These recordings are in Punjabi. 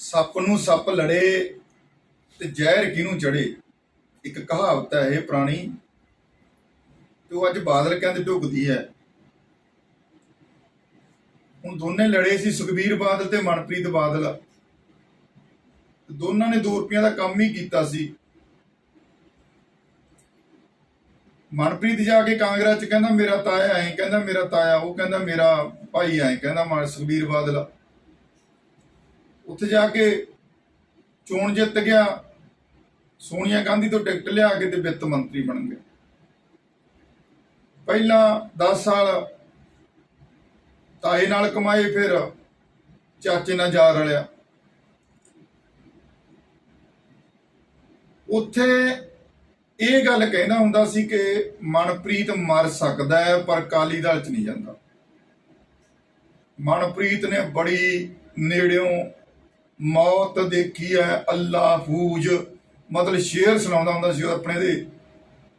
ਸੱਪ ਨੂੰ ਸੱਪ ਲੜੇ ਤੇ ਜ਼ਹਿਰ ਕਿਹਨੂੰ ਚੜੇ? ਇੱਕ ਕਹਾਵਤ ਹੈ ਇਹ ਪੁਰਾਣੀ ਤੇ ਉਹ ਅੱਜ ਬਾਦਲ ਕਹਿੰਦੇ ਢੁਕਦੀ ਹੈ। ਹੁਣ ਦੋਨੇ ਲੜੇ ਸੀ ਸੁਖਬੀਰ ਬਾਦਲ ਤੇ ਮਨਪ੍ਰੀਤ ਬਾਦਲ। ਦੋਨਾਂ ਨੇ 2 ਰੁਪਈਆ ਦਾ ਕੰਮ ਹੀ ਕੀਤਾ ਸੀ। ਮਨਪ੍ਰੀਤ ਜਾ ਕੇ ਕਾਂਗਰਸ ਚ ਕਹਿੰਦਾ, ਮੇਰਾ ਤਾਇਆ ਐ ਕਹਿੰਦਾ, ਮੇਰਾ ਤਾਇਆ, ਉਹ ਕਹਿੰਦਾ, ਮੇਰਾ ਭਾਈ ਐ ਕਹਿੰਦਾ ਮਨ ਸੁਖਬੀਰ ਬਾਦਲ। ਉੱਥੇ ਜਾ ਕੇ ਚੋਣ ਜਿੱਤ ਗਿਆ, ਸੋਨੀਆ ਗਾਂਧੀ ਤੋਂ ਟਿਕਟ ਲਿਆ ਕੇ ਤੇ ਵਿੱਤ ਮੰਤਰੀ ਬਣ ਗਏ। ਪਹਿਲਾਂ 10 ਸਾਲ ਤਾਏ ਨਾਲ ਕਮਾਏ, ਫਿਰ ਚਾਚੇ ਨਾਲ ਜਾ ਰਲਿਆ। ਉੱਥੇ ਇਹ ਗੱਲ ਕਹਿਣਾ ਹੁੰਦਾ ਸੀ ਕਿ ਮਨਪ੍ਰੀਤ ਮਰ ਸਕਦਾ ਹੈ, ਪਰ ਕਾਲੀ ਦਲ ਚ ਨਹੀਂ ਜਾਂਦਾ। ਮਨਪ੍ਰੀਤ ਨੇ ਬੜੀ ਨੇੜਿਓਂ ਮੌਤ ਦੇਖੀ ਹੈ ਅੱਲਾ ਫੂਜ। ਮਤਲਬ ਸ਼ੇਰ ਸੁਣਾਉਂਦਾ ਹੁੰਦਾ ਸੀ ਆਪਣੇ ਦੇ,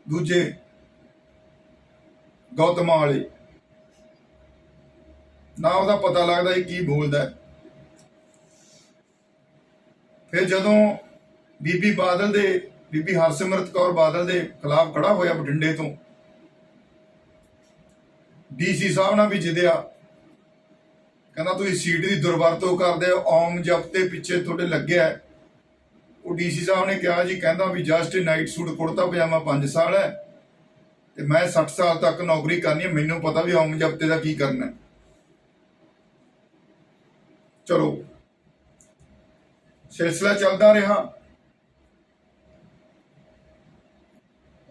ਦੂਜੇ ਗੌਤਮਾ ਵਾਲੇ। ਨਾ ਉਹਦਾ ਪਤਾ ਲੱਗਦਾ ਇਹ ਕੀ ਬੋਲਦਾ ਫਿਰ ਜਦੋਂ ਬੀਬੀ ਬਾਦਲ ਦੇ, ਬੀਬੀ ਹਰਸਿਮਰਤ ਕੌਰ ਬਾਦਲ ਦੇ ਖਿਲਾਫ ਖੜਾ ਹੋਇਆ ਬਠਿੰਡੇ ਤੋਂ, ਡੀਸੀ ਸਾਹਿਬ ਨਾਲ ਵੀ ਜਿੱਦਿਆ ਕਹਿੰਦਾ ਤੁਸੀਂ ਸੀਟ ਦੀ ਦੁਰਵਰਤੋਂ ਕਰਦੇ ਹੋ ਔਮ ਜਪਤੇ ਪਿੱਛੇ ਤੁਹਾਡੇ ਲੱਗਿਆ ਉਹ ਡੀਸੀ ਸਾਹਿਬ ਨੇ ਕਿਹਾ ਜੀ, ਕਹਿੰਦਾ ਵੀ ਜਸਟ ਨਾਈਟ ਸੂਟ, ਕੁੜਤਾ ਪਜਾਮਾ 5 ਸਾਲ ਹੈ ਤੇ ਮੈਂ 60 ਸਾਲ ਤੱਕ ਨੌਕਰੀ ਕਰਨੀ ਹੈ, ਮੈਨੂੰ ਪਤਾ ਵੀ ਔਮ ਜਪਤੇ ਦਾ ਕੀ ਕਰਨਾ ਹੈ। ਚਲੋ, ਸਿਲਸਿਲਾ ਚੱਲਦਾ ਰਿਹਾ।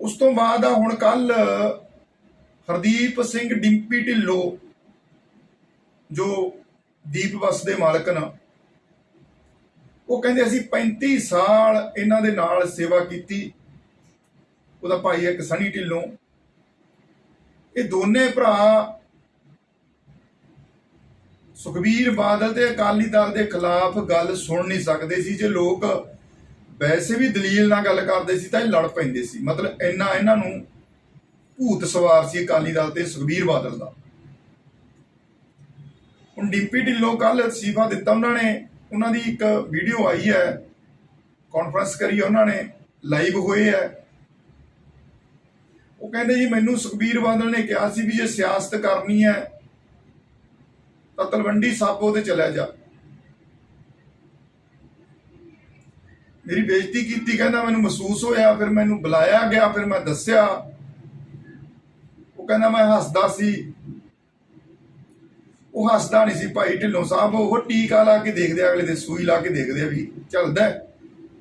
ਉਸ ਤੋਂ ਬਾਅਦ ਆ ਹੁਣ ਕੱਲ ਹਰਦੀਪ ਸਿੰਘ, ਡਿੰਪੀ ਢਿੱਲੋ ਜੋ ਦੀਪ ਬੱਸ ਦੇ ਮਾਲਕ ਨੇ, ਉਹ ਕਹਿੰਦੇ ਅਸੀਂ 35 ਸਾਲ ਇਹਨਾਂ ਦੇ ਨਾਲ ਸੇਵਾ ਕੀਤੀ। ਉਹਦਾ ਭਾਈ ਇੱਕ ਸਣੀ ਢਿੱਲੋਂ। ਇਹ ਦੋਨੇ ਭਰਾ ਸੁਖਬੀਰ ਬਾਦਲ ਤੇ ਅਕਾਲੀ ਦਲ ਦੇ ਖਿਲਾਫ ਗੱਲ ਸੁਣ ਨਹੀਂ ਸਕਦੇ ਸੀ। ਜੇ ਲੋਕ ਵੈਸੇ ਵੀ ਦਲੀਲ ਨਾਲ ਗੱਲ ਕਰਦੇ ਸੀ ਤਾਂ ਇਹ ਲੜ ਪੈਂਦੇ ਸੀ। ਮਤਲਬ ਇੰਨਾ ਇਹਨਾਂ ਨੂੰ ਭੂਤ ਸਵਾਰ ਸੀ ਅਕਾਲੀ ਦਲ ਤੇ ਸੁਖਬੀਰ ਬਾਦਲ ਦਾ। ਹੁਣ ਡੀਪੀ ਢਿੱਲੋਂ ਕੱਲ ਅਸਤੀਫਾ ਦਿੱਤਾ ਉਹਨਾਂ ਨੇ, ਉਹਨਾਂ ਦੀ ਇੱਕ ਵੀਡੀਓ ਆਈ ਹੈ ਕਾਨਫਰੰਸ ਕਰੀ ਉਹਨਾਂ ਨੇ ਲਾਈਵ ਹੋਏ ਹੈ। ਉਹ ਕਹਿੰਦੇ ਜੀ ਮੈਨੂੰ ਸੁਖਬੀਰ ਬਾਦਲ ਨੇ ਕਿਹਾ ਸੀ ਵੀ ਜੇ ਸਿਆਸਤ ਕਰਨੀ ਹੈ, ਤਾਂ ਤਲਵੰਡੀ ਸਾਬੋ ਤੇ ਚਲਿਆ ਜਾ। ਮੇਰੀ ਬੇਇੱਜ਼ਤੀ ਕੀਤੀ, ਕਹਿੰਦਾ ਮੈਨੂੰ ਮਹਿਸੂਸ ਹੋਇਆ, ਫਿਰ ਮੈਨੂੰ ਬੁਲਾਇਆ ਗਿਆ, ਫਿਰ ਮੈਂ ਦੱਸਿਆ। ਉਹ ਕਹਿੰਦਾ ਮੈਂ ਹੱਸਦਾ ਸੀ। ਉਹ ਹੱਸਦਾ ਨਹੀਂ ਸੀ ਭਾਈ ਢਿੱਲੋਂ ਸਾਹਿਬ ਉਹ ਟੀਕਾ ਲਾ ਕੇ ਦੇਖਦੇ ਆ, ਅਗਲੇ ਦੇ ਸੂਈ ਲਾ ਕੇ ਦੇਖਦੇ ਆ ਵੀ ਚੱਲਦਾ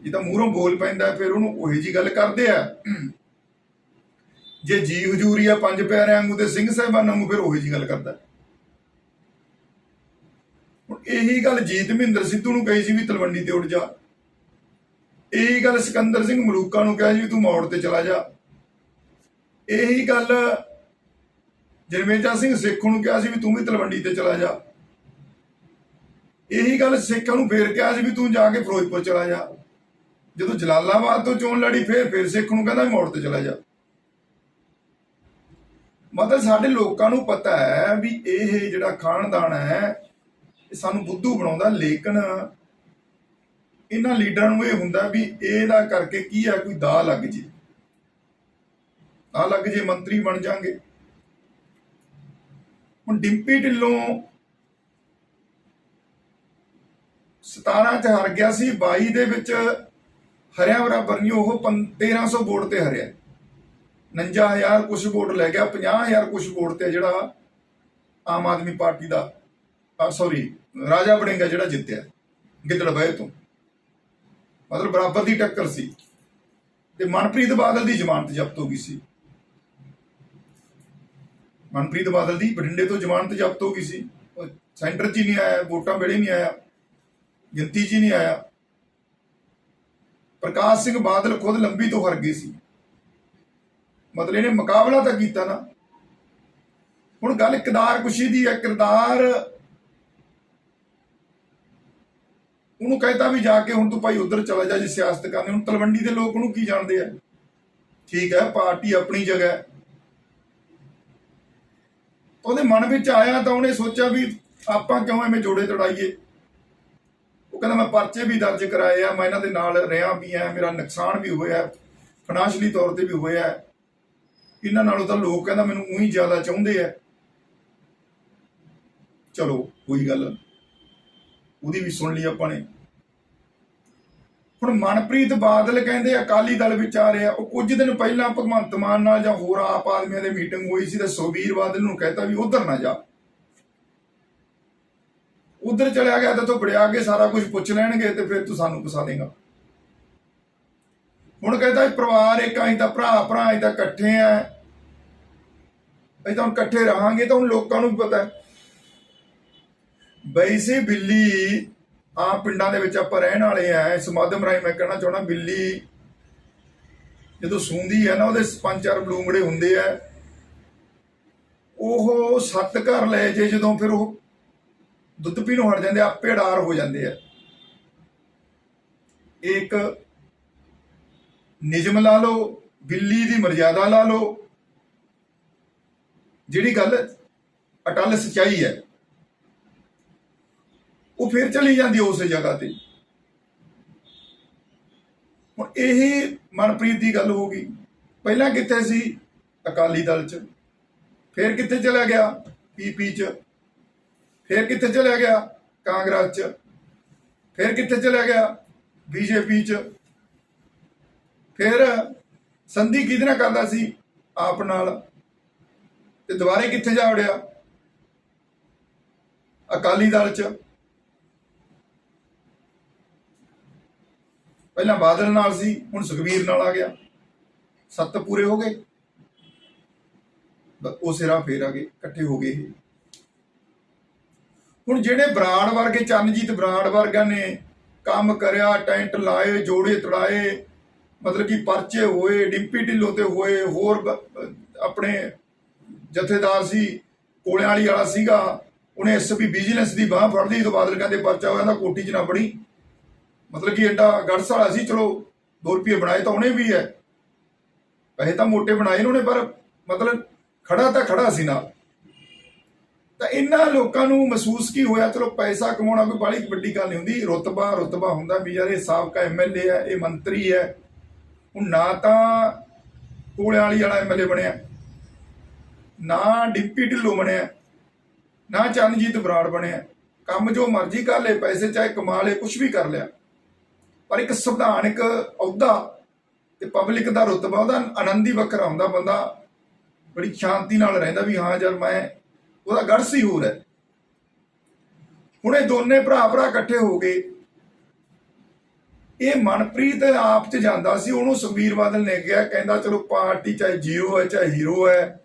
ਜੇ ਤਾਂ ਮੂਹਰੋਂ ਬੋਲ ਪੈਂਦਾ ਫਿਰ ਉਹਨੂੰ ਉਹੀ ਜੀ ਗੱਲ ਕਰਦੇ ਆ। ਜੇ ਜੀ ਹਜੂਰੀ ਆ ਪੰਜ ਪਿਆਰਿਆਂ ਵਾਂਗੂ ਤੇ ਸਿੰਘ ਸਾਹਿਬਾਨਾਂ ਵਾਂਗੂ ਫਿਰ ਉਹੀ ਜੀ ਗੱਲ ਕਰਦਾ ਹੁਣ ਇਹੀ ਗੱਲ ਜੀਤ ਮਹਿੰਦਰ ਸਿੱਧੂ ਨੂੰ ਕਹੀ ਸੀ ਵੀ ਤਲਵੰਡੀ ਤੇ ਉੱਡ ਜਾ। ਇਹੀ ਗੱਲ ਸਿਕੰਦਰ ਸਿੰਘ ਮਲੂਕਾ ਨੂੰ ਕਿਹਾ ਸੀ ਵੀ ਤੂੰ ਮੌੜ ਤੇ ਚਲਾ ਜਾ। ਇਹੀ ਗੱਲ ਜਰਮੇਜਾ ਸਿੰਘ ਸੇਖੋਂ ਨੂੰ ਕਿਹਾ ਸੀ ਵੀ ਤੂੰ ਵੀ ਤਲਵੰਡੀ ਤੇ ਚਲਾ ਜਾ। ਇਹੀ ਗੱਲ ਸੇਖਾਂ ਨੂੰ ਫੇਰ ਕਿਹਾ ਸੀ ਵੀ ਤੂੰ ਜਾ ਕੇ ਫਿਰੋਜ਼ਪੁਰ ਚਲਾ ਜਾ। ਜਦੋਂ ਜਲਾਲਾਬਾਦ ਤੋਂ ਚੋਣ ਲੜੀ, ਫੇਰ ਫੇਰ ਸੇਖ ਨੂੰ ਕਹਿੰਦਾ ਵੀ ਮੌੜ ਤੇ ਚਲਾ ਜਾ। ਮਤਲਬ ਸਾਡੇ ਲੋਕਾਂ ਨੂੰ ਪਤਾ ਹੈ ਵੀ ਇਹ ਜਿਹੜਾ ਖਾਨਦਾਨ ਹੈ, ਇਹ ਸਾਨੂੰ ਬੁੱਧੂ ਬਣਾਉਂਦਾ, ਲੇਕਿਨ ਇਹਨਾਂ ਲੀਡਰਾਂ ਨੂੰ ਇਹ ਹੁੰਦਾ ਵੀ ਇਹਦਾ ਕਰਕੇ ਕੀ ਹੈ, ਕੋਈ ਦਾ ਲੱਗ ਜੇ। ਆ ਲੱਗ ਜੇ, ਮੰਤਰੀ ਬਣ ਜਾਣਗੇ। ਹੁਣ ਡਿੰਪੀ ਢਿੱਲੋਂ 17 ਚ ਹਾਰ ਗਿਆ ਸੀ 22 ਦੇ ਵਿੱਚ ਹਰਿਆ ਬਰਾਬਰ ਨਹੀਂ ਉਹ ਪੰ- 1300 ਵੋਟ ਤੇ ਹਰਿਆ। 59000 ਕੁਛ ਵੋਟ ਲੈ ਗਿਆ 50000 ਕੁਛ ਵੋਟ ਤੇ ਜਿਹੜਾ ਆਮ ਆਦਮੀ ਪਾਰਟੀ ਦਾ ਸੌਰੀ ਰਾਜਾ ਬੜਿੰਗਾ ਜਿਹੜਾ ਜਿੱਤਿਆ ਗਿੱਦੜਬਾਹੇ ਤੋਂ। ਮਤਲਬ ਬਰਾਬਰ ਦੀ ਟੱਕਰ ਸੀ। ਤੇ ਮਨਪ੍ਰੀਤ ਬਾਦਲ ਦੀ ਜ਼ਮਾਨਤ ਜ਼ਬਤ ਹੋ ਗਈ ਸੀ। ਮਨਪ੍ਰੀਤ ਬਾਦਲ ਦੀ ਬਠਿੰਡੇ ਤੋਂ ਜ਼ਮਾਨਤ ਜ਼ਬਤ ਹੋ ਗਈ ਸੀ। ਉਹ ਸੈਂਟਰ 'ਚ ਹੀ ਨਹੀਂ ਆਇਆ, ਵੋਟਾਂ ਵੇਲੇ ਨਹੀਂ ਆਇਆ, ਗਿਣਤੀ 'ਚ ਹੀ ਨਹੀਂ ਆਇਆ। ਪ੍ਰਕਾਸ਼ ਸਿੰਘ ਬਾਦਲ ਖੁਦ ਲੰਬੀ ਤੋਂ ਹਰ ਗਏ ਸੀ। ਮਤਲਬ ਇਹਨੇ ਮੁਕਾਬਲਾ ਤਾਂ ਕੀਤਾ ਨਾ। ਹੁਣ ਗੱਲ ਕਿਰਦਾਰ ਕੁਸ਼ੀ ਦੀ ਹੈ, ਕਿਰਦਾਰ ਉਹਨੂੰ ਕਹਿੰਦਾ ਵੀ ਜਾ ਕੇ ਹੁਣ ਤੂੰ ਭਾਈ ਉਧਰ ਚਲਾ ਜਾ, ਜੇ ਸਿਆਸਤ ਕਰਨੀ ਹੁਣ ਤਲਵੰਡੀ ਦੇ ਲੋਕ ਉਹਨੂੰ ਕੀ ਜਾਣਦੇ ਆ? ਠੀਕ ਹੈ, ਪਾਰਟੀ ਆਪਣੀ ਜਗ੍ਹਾ ਉਹਦੇ ਮਨ ਵਿੱਚ ਆਇਆ ਤਾਂ ਉਹਨੇ ਸੋਚਿਆ ਵੀ ਆਪਾਂ ਕਿਉਂ ਐਵੇਂ ਜੋੜੇ ਤੜਾਈਏ ਉਹ ਕਹਿੰਦਾ, ਮੈਂ ਪਰਚੇ ਵੀ ਦਰਜ ਕਰਾਏ ਆ, ਮੈਂ ਇਹਨਾਂ ਦੇ ਨਾਲ ਰਿਹਾ ਵੀ ਆ, ਮੇਰਾ ਨੁਕਸਾਨ ਵੀ ਹੋਇਆ ਫਾਈਨੈਂਸ਼ਲੀ ਤੌਰ ਤੇ ਵੀ ਹੋਇਆ। ਇਹਨਾਂ ਨਾਲੋਂ ਤਾਂ ਲੋਕ ਕਹਿੰਦਾ, ਮੈਨੂੰ ਉਹੀ ਜ਼ਿਆਦਾ ਚਾਹੁੰਦੇ ਆ। ਚਲੋ, ਕੋਈ ਗੱਲ ਉਹਦੀ ਵੀ ਸੁਣ ਲਈ ਆਪਾਂ ਨੇ। ਹੁਣ ਮਨਪ੍ਰੀਤ ਬਾਦਲ ਕਹਿੰਦੇ ਅਕਾਲੀ ਦਲ ਵਿੱਚ ਆ ਰਿਹਾ, ਉਹ ਕੁਝ ਦਿਨ ਪਹਿਲਾਂ ਭਗਵੰਤ ਮਾਨ ਨਾਲ ਜਾਂ ਹੋਰ ਆਪ ਆਦਮੀਆਂ ਦੇ ਮੀਟਿੰਗ ਹੋਈ ਸੀ ਤੇ ਸੁਖਬੀਰ ਬਾਦਲ ਨੂੰ ਕਹਿਤਾ ਵੀ ਉਧਰ ਨਾ ਜਾ। ਉਧਰ ਚਲਿਆ ਗਿਆ ਤਾਂ ਤੂੰ ਬੜਿਆ ਕੇ ਸਾਰਾ ਕੁਝ ਪੁੱਛ ਲੈਣਗੇ ਤੇ ਫਿਰ ਤੂੰ ਸਾਨੂੰ ਫਸਾ ਦੇਗਾ। ਹੁਣ ਕਹਿੰਦਾ ਪਰਿਵਾਰ ਇੱਕ ਅਸੀਂ ਤਾਂ ਭਰਾ ਭਰਾ ਅਸੀਂ ਤਾਂ ਇਕੱਠੇ ਆ। ਅਸੀਂ ਤਾਂ ਹੁਣ ਇਕੱਠੇ ਰਹਾਂਗੇ ਤਾਂ ਹੁਣ ਲੋਕਾਂ ਨੂੰ ਵੀ ਪਤਾ। ਹੈ ਵੈਸੇ ਬਿੱਲੀ ਆ ਪਿੰਡਾਂ ਦੇ ਵਿੱਚ ਆਪਾਂ ਰਹਿਣ ਵਾਲੇ ਆ ਇਸ ਮਾਧਿਅਮ ਰਾਹੀਂ ਮੈਂ ਕਹਿਣਾ ਚਾਹਣਾ ਬਿੱਲੀ ਜਦੋਂ ਸੂੰਦੀ ਹੈ ਨਾ ਉਹਦੇ ਪੰਜ ਚਾਰ ਬਲੂੰਗੜੇ ਹੁੰਦੇ ਆ। ਉਹ ਸੱਤ ਘਰ ਲੈ ਜੇ ਜਦੋਂ ਫਿਰ ਉਹ ਦੁੱਧ ਪੀਣੋਂ ਹਟ ਜਾਂਦੇ ਆ, ਆਪੇ ਡਾਰ ਹੋ ਜਾਂਦੇ ਆ। ਇੱਕ ਨਿਯਮ ਲਾ ਲਓ ਬਿੱਲੀ ਦੀ ਮਰਜ਼ਾਦਾ ਲਾ ਲਓ। ਜਿਹੜੀ ਗੱਲ ਅਟਲ ਸਚਾਈ ਹੈ ਉਹ ਫਿਰ ਚਲੀ ਜਾਂਦੀ ਉਸੇ ਜਗ੍ਹਾ ਤੇ। ਹੁਣ ਇਹ ਮਨਪ੍ਰੀਤ ਦੀ ਗੱਲ ਹੋ ਗਈ। ਪਹਿਲਾਂ ਕਿੱਥੇ ਸੀ? ਅਕਾਲੀ ਦਲ ਚ। ਫਿਰ ਕਿੱਥੇ ਚਲਾ ਗਿਆ? ਪੀਪੀ ਚ। ਫਿਰ ਕਿੱਥੇ ਚਲਾ ਗਿਆ? ਕਾਂਗਰਸ ਚ। ਫਿਰ ਕਿੱਥੇ ਚਲਾ ਗਿਆ? ਬੀਜੇਪੀ ਚ। ਫਿਰ ਸੰਧੀ ਕਿਹਦੇ ਨਾਲ ਕਰਦਾ ਸੀ? ਆਪ ਨਾਲ। ਤੇ ਦੁਬਾਰੇ ਕਿੱਥੇ ਜਾ ਵੜਿਆ? ਅਕਾਲੀ ਦਲ ਚ। ਪਹਿਲਾਂ ਬਾਦਲ ਨਾਲ ਸੀ, ਹੁਣ ਸੁਖਬੀਰ ਨਾਲ ਆ ਗਿਆ। ਸੱਤ ਪੂਰੇ ਹੋ ਗਏ। ਉਹ ਸਿਰਾ ਫੇਰ ਆ ਗਏ, ਇਕੱਠੇ ਹੋ ਗਏ ਹੁਣ ਜਿਹੜੇ ਬਰਾੜ ਵਰਗੇ, ਚਰਨਜੀਤ ਬਰਾੜ ਵਰਗਾ ਨੇ ਕੰਮ ਕਰਿਆ, ਟੈਂਟ ਲਾਏ, ਜੋੜੇ ਤੜਾਏ, ਮਤਲਬ ਕਿ ਪਰਚੇ ਹੋਏ, ਡਿੰਪੀ ਢਿੱਲੋਂ ਤੇ ਹੋਏ, ਹੋਰ ਆਪਣੇ ਜਥੇਦਾਰ ਸੀ, ਕੋਲਿਆਂ ਵਾਲੀ ਵਾਲਾ ਸੀਗਾ, ਉਹਨੇ ਐਸਪੀ ਵਿਜੀਲੈਂਸ ਦੀ ਬਾਹ ਫੜਦੀ ਤੋਂ ਬਾਦਲ ਕਹਿੰਦੇ ਪਰਚਾ ਹੋਇਆ ਤਾਂ ਕੋਟੀ 'ਚ ਨਾ ਬੜੀ ਮਤਲਬ ਕਿ ਐਡਾ ਗੜਸ ਵਾਲਾ ਸੀ, ਚਲੋ 2 ਰੁਪਏ ਬਣਾਏ ਤਾਂ ਉਹਨੇ ਵੀ ਹੈ। ਪੈਸੇ ਤਾਂ ਮੋਟੇ ਬਣਾਏ ਉਹਨੇ, ਪਰ ਮਤਲਬ ਖੜਾ ਤਾਂ ਖੜਾ ਸੀ ਨਾਲ। ਤਾਂ ਇਹਨਾਂ ਲੋਕਾਂ ਨੂੰ ਮਹਿਸੂਸ ਕੀ ਹੋਇਆ? ਚਲੋ, ਪੈਸਾ ਕਮਾਉਣਾ ਕੋਈ ਬੜੀ ਵੱਡੀ ਗੱਲ ਨਹੀਂ ਹੁੰਦੀ। ਰੁਤਬਾ ਰੁਤਬਾ ਹੁੰਦਾ ਵੀ ਯਾਰ ਇਹ ਸਾਬਕਾ ਐਮਐਲਏ ਹੈ, ਇਹ ਮੰਤਰੀ ਹੈ। ਹੁਣ ਨਾ ਤਾਂ ਕੋਲਿਆਂ ਵਾਲੀ ਵਾਲਾ ਐਮਐਲਏ ਬਣਿਆ। ਨਾ ਡਿੰਪੀ ਢਿੱਲੋਂ ਬਣਿਆ। ਨਾ ਚਰਨਜੀਤ ਬਰਾੜ ਬਣਿਆ। ਕੰਮ ਜੋ ਮਰਜ਼ੀ ਕਰ ਲੇ, ਪੈਸੇ ਚਾਹੇ ਕਮਾ ਲੇ ਕੁਝ ਵੀ ਕਰ ਲਿਆ। ਪਰ ਇੱਕ ਸੰਵਿਧਾਨਕ ਅਹੁਦਾ ਤੇ ਪਬਲਿਕ ਦਾ ਰੁਤਬਾ, ਉਹਦਾ ਆਨੰਦ ਹੀ ਵੱਖਰਾ ਹੁੰਦਾ। ਬੰਦਾ ਬੜੀ ਸ਼ਾਂਤੀ ਨਾਲ ਰਹਿੰਦਾ ਵੀ ਹਾਂ, ਯਾਰ ਮੈਂ, ਉਹਦਾ ਗੜਸ ਹੀ ਹੋਰ ਹੈ। ਹੁਣ ਇਹ ਦੋਨੇ ਭਰਾ ਭਰਾ ਇਕੱਠੇ ਹੋ ਗਏ ਇਹ ਮਨਪ੍ਰੀਤ ਆਪ ਚ ਜਾਂਦਾ ਸੀ, ਉਹਨੂੰ ਸੁਖਬੀਰ ਬਾਦਲ ਨੇ ਕਿਹਾ, ਕਹਿੰਦਾ ਚਲੋ ਪਾਰਟੀ ਚਾਹੇ ਜੀਰੋ ਹੈ, ਚਾਹੇ ਹੀਰੋ ਹੈ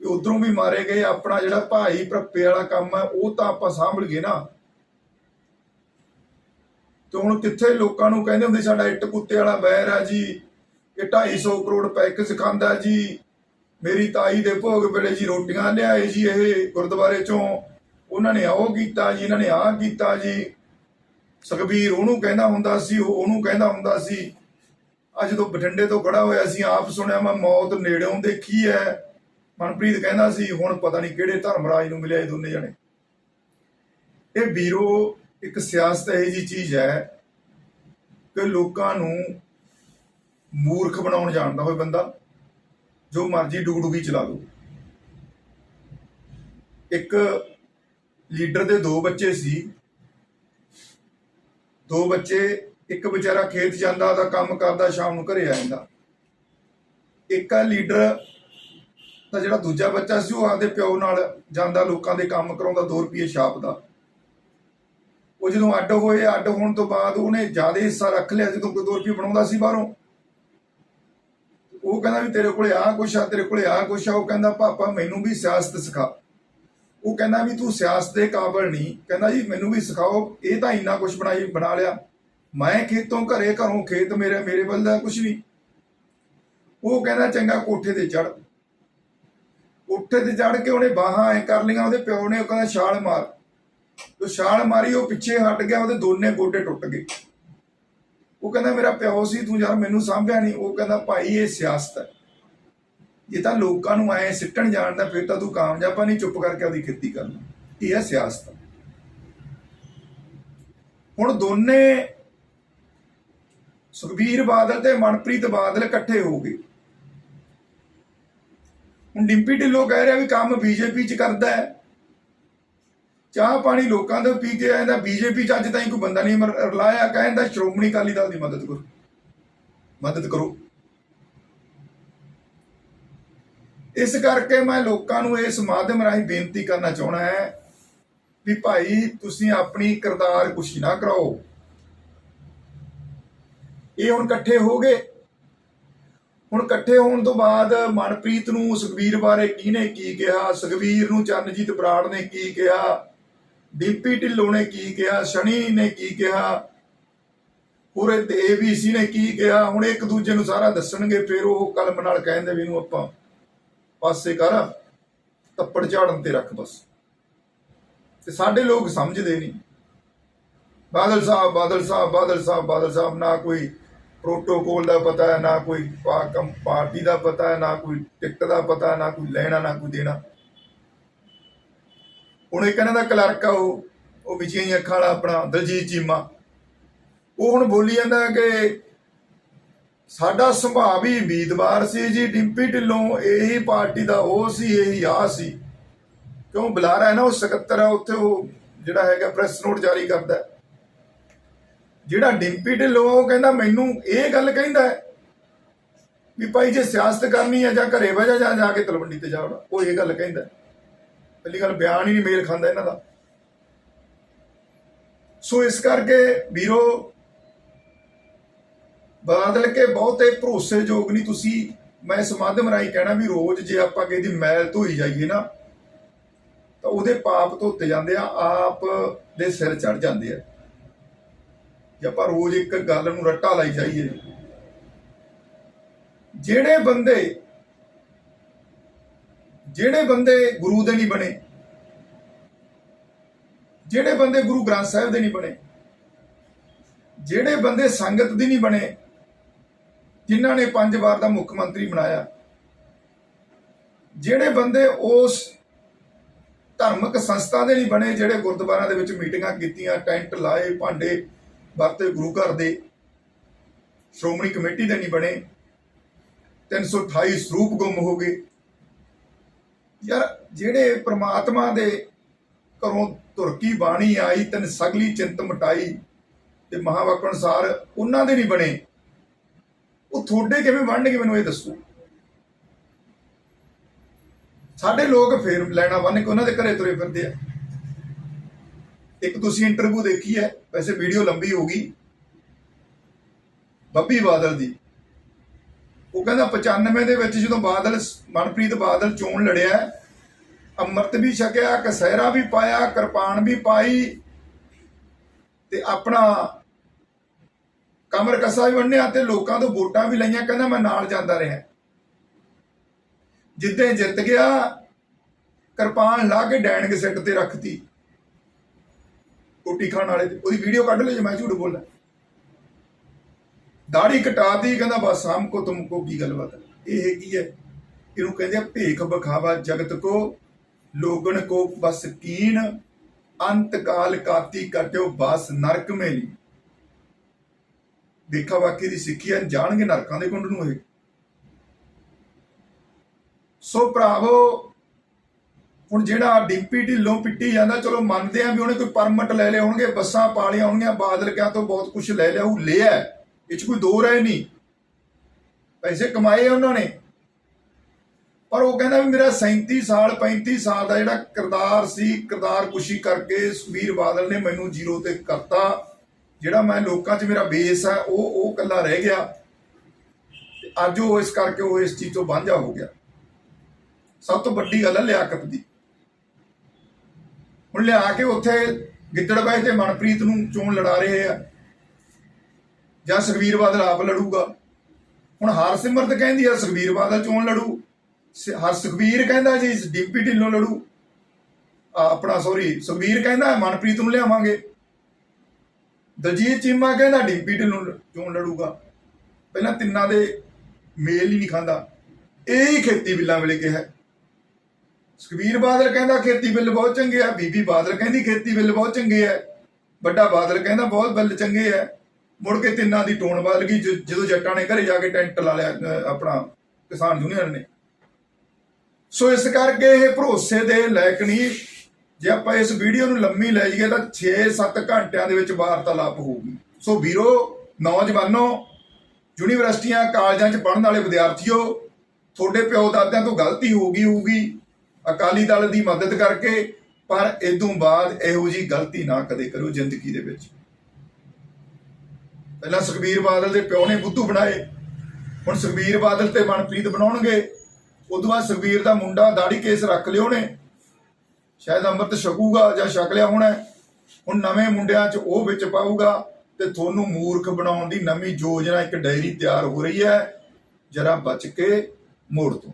ਉਧਰੋਂ ਵੀ ਮਾਰੇ ਗਏ, ਆਪਣਾ ਜਿਹੜਾ ਭਾਈ ਭਰਪੇ ਵਾਲਾ ਕੰਮ ਹੈ, ਉਹ ਤਾਂ ਆਪਾਂ ਸਾਂਭਲ ਗਏ ਨਾ। ਤੇ ਹੁਣ ਕਿੱਥੇ ਲੋਕਾਂ ਨੂੰ ਕਹਿੰਦੇ ਹੁੰਦੇ ਸਾਡਾ ਇੱਟ ਕੁੱਤੇ ਵਾਲਾ ਬੈਰ ਆ ਜੀ, ਇਹ 250 ਕਰੋੜ ਪੈਕੇਜ ਖਾਂਦਾ ਜੀ। ਮੇਰੀ ਤਾਈ ਦੇ ਭੋਗ ਵੇਲੇ ਜੀ ਰੋਟੀਆਂ ਲਿਆਏ ਜੀ ਇਹ ਗੁਰਦੁਆਰੇ ਚੋਂ। ਉਹਨਾਂ ਨੇ ਉਹ ਕੀਤਾ ਜੀ, ਇਹਨਾਂ ਨੇ ਆਹ ਕੀਤਾ ਜੀ। ਸੁਖਬੀਰ ਉਹਨੂੰ ਕਹਿੰਦਾ ਹੁੰਦਾ ਸੀ, ਉਹ ਉਹਨੂੰ ਕਹਿੰਦਾ ਹੁੰਦਾ ਸੀ। ਅੱਜ ਜਦੋਂ ਬਠਿੰਡੇ ਤੋਂ ਖੜਾ ਹੋਇਆ ਸੀ, ਆਪ ਸੁਣਿਆ ਮੈਂ ਮੌਤ ਨੇੜਿਓਂ ਦੇਖੀ ਹੈ। ਮਨਪ੍ਰੀਤ ਕਹਿੰਦਾ ਸੀ, ਹੁਣ ਪਤਾ ਨਹੀਂ ਕਿਹੜੇ ਧਰਮਰਾਜ ਨੂੰ ਮਿਲਿਆ ਇਹ ਦੋਨੇ ਜਣੇ। ਇਹ ਵੀਰੋ ਇੱਕ ਸਿਆਸਤ ਇਹ ਜੀ ਚੀਜ਼ ਹੈ ਕਿ ਲੋਕਾਂ ਨੂੰ ਮੂਰਖ ਬਣਾਉਣ ਜਾਣਦਾ ਹੋਵੇ ਬੰਦਾ, ਜੋ ਮਰਜ਼ੀ ਡੁਗਡੁਗੀ ਚਲਾ ਦੋ ਇੱਕ ਲੀਡਰ ਦੇ ਦੋ ਬੱਚੇ ਸੀ। ਦੋ ਬੱਚੇ, ਇੱਕ ਵਿਚਾਰਾ ਖੇਤ ਜਾਂਦਾ ਦਾ ਕੰਮ ਕਰਦਾ, ਸ਼ਾਮ ਨੂੰ ਘਰੇ ਆ ਜਾਂਦਾ। ਇੱਕ ਆ ਲੀਡਰ, ਤਾਂ ਜਿਹੜਾ ਦੂਜਾ ਬੱਚਾ ਸੀ, ਉਹ ਆਪਦੇ ਪਿਓ ਨਾਲ ਜਾਂਦਾ, ਲੋਕਾਂ ਦੇ ਕੰਮ ਕਰਾਉਂਦਾ 2 ਰੁਪਏ ਛਾਪਦਾ। ਉਹ ਜਦੋਂ ਅੱਡ ਹੋਏ, ਅੱਡ ਹੋਣ ਤੋਂ ਬਾਅਦ ਉਹਨੇ ਜ਼ਿਆਦਾ ਹਿੱਸਾ ਰੱਖ ਲਿਆ, ਜਦੋਂ ਕੋਈ 2 ਰੁਪਏ ਬਣਾਉਂਦਾ ਸੀ ਬਾਹਰੋਂ। ਉਹ ਕਹਿੰਦਾ ਵੀ ਤੇਰੇ ਕੋਲੇ ਆ ਕੁਛ ਆ, ਤੇਰੇ ਕੋਲੇ ਆ ਕੁਛ ਆ। ਉਹ ਕਹਿੰਦਾ, ਪਾਪਾ, ਮੈਨੂੰ ਵੀ ਸਿਆਸਤ ਸਿਖਾ। ਉਹ ਕਹਿੰਦਾ ਵੀ, ਤੂੰ ਸਿਆਸਤ ਦੇ ਕਾਬਲ ਨਹੀਂ। ਕਹਿੰਦਾ ਜੀ, ਮੈਨੂੰ ਵੀ ਸਿਖਾਓ। ਇਹ ਤਾਂ ਇੰਨਾ ਕੁਛ ਬਣਾਈ, ਬਣਾ ਲਿਆ। ਮੈਂ ਖੇਤੋਂ ਘਰੇ, ਘਰੋਂ ਖੇਤ ਮੇਰੇ ਮੇਰੇ ਵੱਲ ਦਾ ਕੁਛ ਨਹੀਂ ਉਹ ਕਹਿੰਦਾ, ਚੰਗਾ, ਕੋਠੇ ਤੇ ਚੜ ਕੋਠੇ ਤੇ ਚੜ ਕੇ ਉਹਨੇ ਬਾਹਾਂ ਐ ਕਰ ਲਈਆਂ, ਉਹਦੇ ਪਿਓ ਨੇ, ਉਹ ਕਹਿੰਦਾ, ਛਾਲ ਮਾਰ। ਉਹ ਛਾਲ ਮਾਰੀ, ਉਹ ਪਿੱਛੇ ਹਟ ਗਿਆ, ਉਹਦੇ ਦੋਨੇ ਗੋਡੇ ਟੁੱਟ ਗਏ। ਉਹ ਕਹਿੰਦਾ, ਮੇਰਾ ਪਿਓ ਸੀ, ਤੂੰ ਯਾਰ ਮੈਨੂੰ ਸਾਂਭਿਆ ਨਹੀਂ ਉਹ ਕਹਿੰਦਾ, ਭਾਈ, ਇਹ ਸਿਆਸਤ ਹੈ। ਜੇ ਤਾਂ ਲੋਕਾਂ ਨੂੰ ਐ ਸਿੱਟਣ ਜਾਣਦਾ ਫਿਰ ਤਾਂ ਤੂੰ ਕਾਮਯਾਬਾ ਨਹੀਂ ਚੁੱਪ ਕਰਕੇ ਉਹਦੀ ਖੇਤੀ ਕਰਨਾ ਇਹ ਹੈ ਸਿਆਸਤ। ਹੁਣ ਦੋਨੇ ਸੁਖਬੀਰ ਬਾਦਲ ਤੇ ਮਨਪ੍ਰੀਤ ਬਾਦਲ ਇਕੱਠੇ ਹੋ ਗਏ। ਹੁਣ ਡਿੰਪੀ ਢਿੱਲੋਂ ਕਹਿ ਰਿਹਾ ਵੀ ਕੰਮ ਬੀਜੇਪੀ ਚ ਕਰਦਾ ਹੈ। ਚਾਹ ਪਾਣੀ ਲੋਕਾਂ ਤੋਂ ਪੀ ਕੇ ਆਇਆ ਬੀਜੇਪੀ ਚ ਅੱਜ ਤਾਈਂ ਕੋਈ ਬੰਦਾ ਨਹੀਂ ਮਰ- ਰਲਾਇਆ ਕਹਿੰਦਾ ਸ਼੍ਰੋਮਣੀ ਅਕਾਲੀ ਦਲ ਦੀ ਮਦਦ ਕਰੋ। ਮਦਦ ਕਰੋ। ਇਸ ਕਰਕੇ ਮੈਂ ਲੋਕਾਂ ਨੂੰ ਇਸ ਮਾਧਿਅਮ ਰਾਹੀਂ ਬੇਨਤੀ ਕਰਨਾ ਚਾਹਣਾ ਹੈ ਵੀ ਭਾਈ, ਤੁਸੀਂ ਆਪਣੀ ਕਿਰਦਾਰ ਕੁਸ਼ੀ ਨਾ ਕਰਾਓ। ਇਹ ਹੁਣ ਇਕੱਠੇ ਹੋ ਗਏ। ਹੁਣ ਇਕੱਠੇ ਹੋਣ ਤੋਂ ਬਾਅਦ ਮਨਪ੍ਰੀਤ ਨੂੰ ਸੁਖਬੀਰ ਬਾਰੇ ਕਿਹਨੇ ਕੀ ਕਿਹਾ, ਸੁਖਬੀਰ ਨੂੰ ਚਰਨਜੀਤ ਬਰਾੜ ਨੇ ਕੀ ਕਿਹਾ ਡੀਪੀ ਢਿੱਲੋਂ ਨੇ ਕੀ ਕਿਹਾ, ਸ਼ਨੀ ਨੇ ਕੀ ਕਿਹਾ, ਪੂਰੇ ਏਬੀਸੀ ਨੇ ਕੀ ਕਿਹਾ, ਹੁਣ ਇੱਕ ਦੂਜੇ ਨੂੰ ਸਾਰਾ ਦੱਸਣਗੇ, ਫਿਰ ਉਹ ਕਲਮ ਨਾਲ ਕਹਿੰਦੇ ਵੀ ਇਹਨੂੰ ਆਪਾਂ ਪਾਸੇ ਕਰ, ਤੱਪੜ ਝਾੜਨ ਤੇ ਰੱਖ ਬਸ। ਤੇ ਸਾਡੇ ਲੋਕ ਸਮਝਦੇ ਨਹੀਂ। ਬਾਦਲ ਸਾਹਿਬ ਬਾਦਲ ਸਾਹਿਬ ਬਾਦਲ ਸਾਹਿਬ ਬਾਦਲ ਸਾਹਿਬ, ਨਾ ਕੋਈ ਪ੍ਰੋਟੋਕੋਲ ਦਾ ਪਤਾ ਹੈ, ਨਾ ਕੋਈ ਪਾਰਟੀ ਦਾ ਪਤਾ ਹੈ, ਨਾ ਕੋਈ ਟਿਕਟ ਦਾ ਪਤਾ ਹੈ, ਨਾ ਕੋਈ ਲੈਣਾ, ਨਾ ਕੋਈ ਦੇਣਾ। ਹੁਣ ਇੱਕ ਇਹਨਾਂ ਦਾ ਕਲਰਕ ਆ ਉਹ ਉਹ ਵਿਚੀਆਂ ਹੀ ਅੱਖਾਂ ਵਾਲਾ ਆਪਣਾ ਦਲਜੀਤ ਚੀਮਾ। ਉਹ ਹੁਣ ਬੋਲੀ ਜਾਂਦਾ ਕਿ ਸਾਡਾ ਸੁਭਾਅ ਵੀ ਉਮੀਦਵਾਰ ਸੀ ਜੀ, ਡਿੰਪੀ ਢਿੱਲੋਂ ਇਹੀ ਪਾਰਟੀ ਦਾ ਉਹ ਸੀ, ਇਹੀ ਆ ਸੀ। ਕਿਉਂ ਬੁਲਾਰਾ ਹੈ ਨਾ, ਉਹ ਸਕੱਤਰ ਹੈ ਉੱਥੇ ਉਹ ਜਿਹੜਾ ਹੈਗਾ ਪ੍ਰੈਸ ਨੋਟ ਜਾਰੀ ਕਰਦਾ ਜਿਹੜਾ ਡਿੰਪੀ ਢਿੱਲੋਂ ਉਹ ਕਹਿੰਦਾ ਮੈਨੂੰ ਇਹ ਗੱਲ ਕਹਿੰਦਾ ਵੀ ਭਾਈ ਜੇ ਸਿਆਸਤ ਕਰਨੀ ਹੈ ਜਾਂ ਘਰੇ ਬਹਿ ਜਾ, ਜਾਂ ਜਾ ਕੇ ਤਲਵੰਡੀ ਤੇ ਜਾਵੜਾ ਉਹ ਇਹ ਗੱਲ ਕਹਿੰਦਾ ਪਹਿਲੀ ਗੱਲ ਬਿਆਨ ਹੀ ਨਹੀਂ ਮੇਲ ਖਾਂਦਾ ਇਹਨਾਂ ਦਾ। ਸੋ ਇਸ ਕਰਕੇ ਵੀਰੋ, ਬਦਲ ਕੇ ਬਹੁਤੇ ਭਰੋਸੇਯੋਗ ਨਹੀਂ ਤੁਸੀਂ। ਮੈਂ ਇਸ ਮਾਧਿਅਮ ਰਾਹੀਂ ਕਹਿਣਾ ਵੀ ਰੋਜ਼ ਜੇ ਆਪਾਂ ਕਿਸੇ ਦੀ ਮੈਲ ਧੋਈ ਜਾਈਏ ਨਾ, ਤਾਂ ਉਹਦੇ ਪਾਪ ਧੋਤੇ ਜਾਂਦੇ ਆ, ਆਪ ਦੇ ਸਿਰ ਚੜ ਜਾਂਦੇ ਆ। ਜੇ ਆਪਾਂ ਰੋਜ਼ ਇੱਕ ਗੱਲ ਨੂੰ ਰੱਟਾ ਲਾਈ ਜਾਈਏ, ਜਿਹੜੇ ਬੰਦੇ ਜਿਹੜੇ ਬੰਦੇ ਗੁਰੂ ਦੇ ਨਹੀਂ ਬਣੇ, ਜਿਹੜੇ ਬੰਦੇ ਗੁਰੂ ਗ੍ਰੰਥ ਸਾਹਿਬ ਦੇ ਨਹੀਂ ਬਣੇ, ਜਿਹੜੇ ਬੰਦੇ ਸੰਗਤ ਦੀ ਨਹੀਂ ਬਣੇ, ਜਿਨ੍ਹਾਂ ਨੇ ਪੰਜ ਵਾਰ ਦਾ ਮੁੱਖ ਮੰਤਰੀ ਬਣਾਇਆ, ਜਿਹੜੇ ਬੰਦੇ ਉਸ ਧਾਰਮਿਕ ਸੰਸਥਾ ਦੇ ਨਹੀਂ ਬਣੇ, ਜਿਹੜੇ ਗੁਰਦੁਆਰਿਆਂ ਦੇ ਵਿੱਚ ਮੀਟਿੰਗਾਂ ਕੀਤੀਆਂ, ਟੈਂਟ ਲਾਏ, ਭਾਂਡੇ ਵਰਤੇ, ਗੁਰੂ ਘਰ ਦੇ ਸ਼੍ਰੋਮਣੀ ਕਮੇਟੀ ਦੇ ਨਹੀਂ ਬਣੇ 328 ਸਰੂਪ ਗੁੰਮ ਹੋ ਗਏ। ਯਾਰ, ਜਿਹੜੇ ਪ੍ਰਮਾਤਮਾ ਦੇ ਘਰੋਂ ਤੁਰਕੀ ਬਾਣੀ ਆਈ, ਤਨ ਸਗਲੀ ਚਿੰਤ ਮਟਾਈ ਤੇ ਮਹਾਵਾਕ ਅਨੁਸਾਰ ਉਹਨਾਂ ਦੇ ਨਹੀਂ ਬਣੇ, ਉਹ ਤੁਹਾਡੇ ਕਿਵੇਂ ਬਣਨਗੇ ਮੈਨੂੰ ਇਹ ਦੱਸੋ। ਸਾਡੇ ਲੋਕ ਫੇਰ ਲੈਣਾ ਬੰਨ ਕੇ ਉਹਨਾਂ ਦੇ ਘਰੇ ਤੁਰੇ ਫਿਰਦੇ ਆ। ਇੱਕ ਤੁਸੀਂ ਇੰਟਰਵਿਊ ਦੇਖੀ ਹੈ, ਵੈਸੇ ਵੀਡੀਓ ਲੰਬੀ ਹੋ ਗਈ। ਬੱਬੀ ਬਾਦਲ ਦੀ। ਉਹ ਕਹਿੰਦਾ 95 ਦੇ ਵਿੱਚ ਜਦੋਂ ਬਾਦਲ ਮਨਪ੍ਰੀਤ ਬਾਦਲ ਚੋਣ ਲੜਿਆ, ਅੰਮ੍ਰਿਤ ਵੀ ਛਕਿਆ, ਕਸਹਿਰਾ ਵੀ ਪਾਇਆ, ਕਿਰਪਾਨ ਵੀ ਪਾਈ, ਤੇ ਆਪਣਾ ਕਮਰ ਕਸਾ ਵੀ ਵੰਡਿਆ ਤੇ ਲੋਕਾਂ ਤੋਂ ਵੋਟਾਂ ਵੀ ਲਈਆਂ, ਕਹਿੰਦਾ ਮੈਂ ਨਾਲ ਜਾਂਦਾ ਰਿਹਾ। ਜਿੱਦੇ ਜਿੱਤ ਗਿਆ, ਕਿਰਪਾਨ ਲਾ ਕੇ ਡੈਣਗ ਸਿੱਟ ਤੇ ਰੱਖਤੀ। ਰੋਟੀ ਖਾਣ ਵਾਲੇ ਤੇ, ਉਹਦੀ ਵੀਡੀਓ ਕੱਢ ਲਿਓ ਜੇ ਮੈਂ ਝੂਠ ਬੋਲਾਂ। ਦਾੜੀ ਕਟਾਤੀ ਕਹਿੰਦਾ ਬਸ ਹਮ ਕੋ ਤੁਮ ਕੋ ਕੀ ਗੱਲਬਾਤ ਇਹ ਹੈਗੀ ਹੈ। ਇਹਨੂੰ ਕਹਿੰਦੇ ਆ ਭੇਖ ਬਖਾਵਾ ਜਗਤ ਕੋ, ਲੋਗਣ ਕੋ ਬਸ ਕੀਨ ਅੰਤ ਕਾਲ ਕਾਤੀ ਕਟਿਓ ਬਸ ਨਰਕ ਮੇਲੀ। ਦੇਖਾ ਵਾਕੀ ਦੀ ਸਿੱਖਿਆ ਜਾਣਗੇ ਨਰਕਾਂ ਦੇ ਕੁੰਡ ਨੂੰ ਇਹ। ਸੋ ਭਰਾਵੋ, ਹੁਣ ਜਿਹੜਾ ਡਿੰਪੀ ਢਿੱਲੋਂ ਪਿੱਟੀ ਜਾਂਦਾ, ਚਲੋ ਮੰਨਦੇ ਆ ਵੀ ਉਹਨੇ ਕੋਈ ਪਰਮਿਟ ਲੈ ਲਿਆ ਹੋਣਗੇ, ਬੱਸਾਂ ਪਾ ਲਿਆ ਹੋਣਗੀਆਂ, ਬਾਦਲ ਕਿਆ ਤੋਂ ਬਹੁਤ ਕੁਝ ਲੈ ਲਿਆ, ਉਹ ਲਿਆ। ਇਹ 'ਚ ਕੋਈ ਦੋ ਰਾਏ ਨਹੀਂ। ਪੈਸੇ ਕਮਾਏ ਉਹਨਾਂ ਨੇ। ਪਰ ਉਹ ਕਹਿੰਦਾ ਵੀ ਮੇਰਾ 37 ਸਾਲ 35 ਸਾਲ ਦਾ ਜਿਹੜਾ ਕਿਰਦਾਰ ਸੀ, ਕਿਰਦਾਰ ਕੁਸ਼ੀ ਕਰਕੇ ਸੁਖਬੀਰ ਬਾਦਲ ਨੇ ਮੈਨੂੰ ਜ਼ੀਰੋ ਤੇ ਕਰਤਾ। ਜਿਹੜਾ ਮੈਂ ਲੋਕਾਂ 'ਚ ਮੇਰਾ ਬੇਸ ਹੈ ਉਹ ਉਹ ਕੱਲਾ ਰਹਿ ਗਿਆ। ਅੱਜ ਉਹ ਇਸ ਕਰਕੇ ਉਹ ਇਸ ਚੀਜ਼ ਤੋਂ ਵਾਂਝਾ ਹੋ ਗਿਆ। ਸਭ ਤੋਂ ਵੱਡੀ ਗੱਲ ਹੈ ਲਿਆਕਤ ਦੀ। ਹੁਣ ਲਿਆ ਕੇ ਉੱਥੇ ਗਿੱਦੜਬਾਈ ਤੇ ਮਨਪ੍ਰੀਤ ਨੂੰ ਚੋਣ ਲੜਾ ਰਹੇ ਆ। ਜਾਂ ਸੁਖਬੀਰ ਬਾਦਲ ਆਪ ਲੜੂਗਾ। ਹੁਣ ਹਰਸਿਮਰਤ ਕਹਿੰਦੀ ਆ, ਸੁਖਬੀਰ ਬਾਦਲ ਚੋਣ ਲੜੂ। ਹਰ ਸੁਖਬੀਰ ਕਹਿੰਦਾ ਜੀ, ਡਿੰਪੀ ਢਿੱਲੋਂ ਲੜੂ। ਆਪਣਾ ਸੌਰੀ ਸੁਖਬੀਰ ਕਹਿੰਦਾ, ਮਨਪ੍ਰੀਤ ਨੂੰ ਲਿਆਵਾਂਗੇ। ਦਲਜੀਤ ਚੀਮਾ ਕਹਿੰਦਾ, ਡਿੰਪੀ ਢਿੱਲੋਂ ਚੋਣ ਲੜੂਗਾ। ਪਹਿਲਾਂ ਤਿੰਨਾਂ ਦੇ ਮੇਲ ਹੀ ਨਹੀਂ ਖਾਂਦਾ। ਇਹ ਹੀ ਖੇਤੀ ਬਿੱਲਾਂ ਵੇਲੇ ਕਿਹਾ। ਸੁਖਬੀਰ ਬਾਦਲ ਕਹਿੰਦਾ, ਖੇਤੀ ਬਿੱਲ ਬਹੁਤ ਚੰਗੇ ਆ। ਬੀਬੀ ਬਾਦਲ ਕਹਿੰਦੀ, ਖੇਤੀ ਬਿੱਲ ਬਹੁਤ ਚੰਗੇ ਆ। ਵੱਡਾ ਬਾਦਲ ਕਹਿੰਦਾ, ਬਹੁਤ ਬਿੱਲ ਚੰਗੇ ਐ ਮੁੜ ਕੇ ਤਿੰਨਾਂ ਦੀ ਟੋਨ ਬਦਲ ਗਈ ਜਦੋਂ ਜੱਟਾਂ ਨੇ ਘਰੇ ਜਾ ਕੇ ਟੈਂਟ ਲਾ ਲਿਆ ਆਪਣਾ ਕਿਸਾਨ ਯੂਨੀਅਨ ਨੇ। ਸੋ ਇਸ ਕਰਕੇ ਇਹ ਭਰੋਸੇ ਦੇ ਲਾਇਕ ਨਹੀਂ। ਜੇ ਆਪਾਂ ਇਸ ਵੀਡੀਓ ਨੂੰ ਲੰਮੀ ਲੈ ਜਾਈਏ ਤਾਂ 6-7 ਘੰਟਿਆਂ ਦੇ ਵਿੱਚ ਵਾਰਤਾਲਾਪ ਹੋਊਗੀ। ਸੋ ਵੀਰੋ, ਨੌਜਵਾਨੋ, ਯੂਨੀਵਰਸਿਟੀਆਂ, ਕਾਲਜਾਂ 'ਚ ਪੜ੍ਹਨ ਵਾਲੇ ਵਿਦਿਆਰਥੀਓ, ਤੁਹਾਡੇ ਪਿਓ ਦਾਦਿਆਂ ਤੋਂ ਗਲਤੀ ਹੋ ਗਈ ਹੋਊਗੀ। ਅਕਾਲੀ ਦਲ ਦੀ ਮਦਦ ਕਰਕੇ, ਪਰ ਇਦੋਂ ਬਾਅਦ ਇਹੋ ਜੀ ਗਲਤੀ ਨਾ ਕਦੇ ਕਰੋ ਜ਼ਿੰਦਗੀ ਦੇ ਵਿੱਚ। ਪਹਿਲਾਂ ਸੁਖਬੀਰ ਬਾਦਲ ਦੇ ਪਿਓ ਨੇ ਬੁੱਧੂ ਬਣਾਏ। ਹੁਣ ਸੁਖਬੀਰ ਬਾਦਲ ਤੇ ਮਨਪ੍ਰੀਤ ਬਣਾਉਣਗੇ। ਉਦੋਂ ਬਾਅਦ ਸੁਖਬੀਰ ਦਾ ਮੁੰਡਾ ਦਾੜੀ ਕੇਸ ਰੱਖ ਲਿਓ ਨੇ ਸ਼ਾਇਦ ਅੰਮ੍ਰਿਤ ਛਕੂਗਾ ਜਾਂ ਛਕ ਲਿਆ ਹੋਣਾ। ਹੁਣ ਨਵੇਂ ਮੁੰਡਿਆਂ 'ਚ ਉਹ ਵਿੱਚ ਪਾਊਗਾ ਤੇ ਤੁਹਾਨੂੰ ਮੂਰਖ ਬਣਾਉਣ ਦੀ ਨਵੀਂ ਯੋਜਨਾ, ਇੱਕ ਡਾਇਰੀ ਤਿਆਰ ਹੋ ਰਹੀ ਹੈ। ਜਰਾ ਬਚ ਕੇ ਮੋੜ ਤੋਂ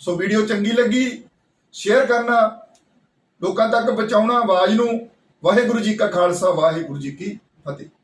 ਸੋ ਵੀਡੀਓ ਚੰਗੀ ਲੱਗੀ, ਸ਼ੇਅਰ ਕਰਨਾ, ਲੋਕਾਂ ਤੱਕ ਪਹੁੰਚਾਉਣਾ ਆਵਾਜ਼ ਨੂੰ। ਵਾਹਿਗੁਰੂ ਜੀ ਕਾ ਖਾਲਸਾ, ਵਾਹਿਗੁਰੂ ਜੀ ਕੀ ਫਤਿਹ।